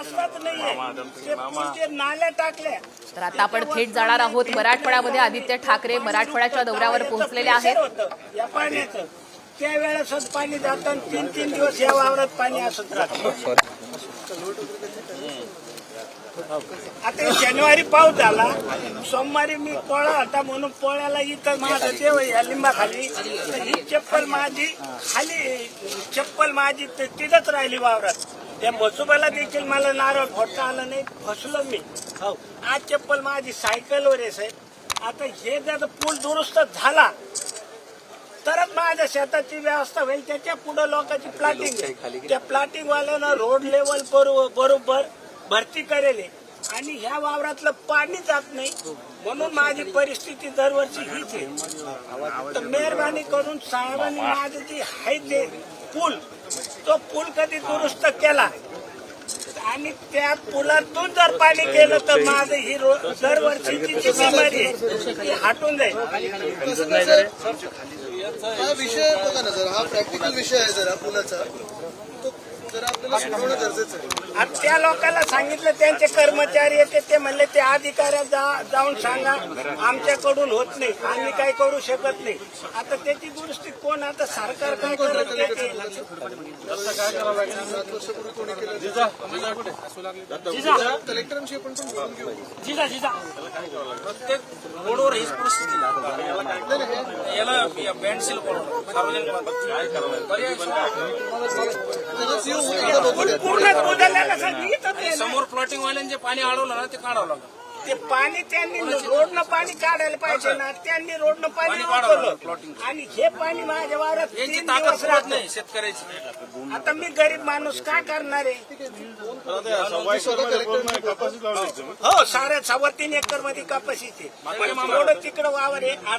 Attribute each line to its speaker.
Speaker 1: रस्ताच नाहीये. नाल्या टाकल्या
Speaker 2: तर आता आपण थेट जाणार आहोत मराठवाड्यामध्ये. आदित्य ठाकरे मराठवाड्याच्या दौऱ्यावर पोहोचलेले आहेत.
Speaker 1: होतं. या पाण्याचं. त्या वेळेसच पाणी जातं आणि तीन तीन दिवस या वावरात पाणी असत राहतं. आता जानेवारी पाऊस झाला. सोमवारी मी पोळा होता म्हणून पोळ्याला इथं माझं देव आहे या लिंबाखाली. तर ही चप्पल माझी खाली चप्पल माझी तिथंच राहिली वावरात. त्या बसुबाला देखील मला नारळ फोडता आलं नाही फसलो मी. हो. आज चप्पल माझी सायकलवर आहे साहेब. आता हे जर पूल दुरुस्त झाला तरच माझ्या शेताची व्यवस्था होईल. त्याच्या पुढे लोकांची प्लॉटिंग त्या प्लॉटिंग वाल्यानं रोड लेवल बरोबर भरती करेल आणि ह्या वावरातलं पाणी जात नाही. म्हणून माझी परिस्थिती दरवर्षी हीच आहे. तर मेहरबानी करून साहेबांनी माझं जे आहे ते पूल तो पूल कधी दुरुस्त केला? आणि त्या पुलातून जर पाणी गेलं तर माझं ही दरवर्षीची जी बिमारी आहे ती हटून जाईल.
Speaker 3: हा विषय बघा ना जरा हा प्रॅक्टिकल विषय आहे जरा पुलाचा. तो
Speaker 1: आणि त्या लोकांना सांगितलं त्यांचे कर्मचारी येते ते म्हणले ते अधिकाऱ्या जाऊन सांगा आमच्याकडून होत नाही आम्ही काही करू शकत नाही. आता त्याची दुरुस्ती कोण? आता सरकार काय करत
Speaker 3: कलेक्टरांशी आपण
Speaker 4: जिजा जिजा. प्रत्येक रोडवर हीच परिस्थिती याला बँड सील करून सार्वजनिक पर्याय
Speaker 1: पूर्ण कुदल्याला सांगितलं ते ना.
Speaker 4: समोर प्लॉटिंग वाल्यांचे पाणी अडवलं ना ते काढावं लागलं.
Speaker 1: ते पाणी त्यांनी रोडनं पाणी काढायला पाहिजे ना. त्यांनी रोडनं पाणी
Speaker 4: पाणी.
Speaker 1: आणि हे पाणी माझ्या वावरात
Speaker 4: यांची
Speaker 1: तीन
Speaker 4: ताकद
Speaker 1: दिवस राहत.
Speaker 4: नाही शेतकऱ्याची.
Speaker 1: आता मी गरीब माणूस काय करणार आहे. हो साऱ्या सव्वा तीन एकरमध्ये कपाशीचे थोडं तिकडं वावर आहे.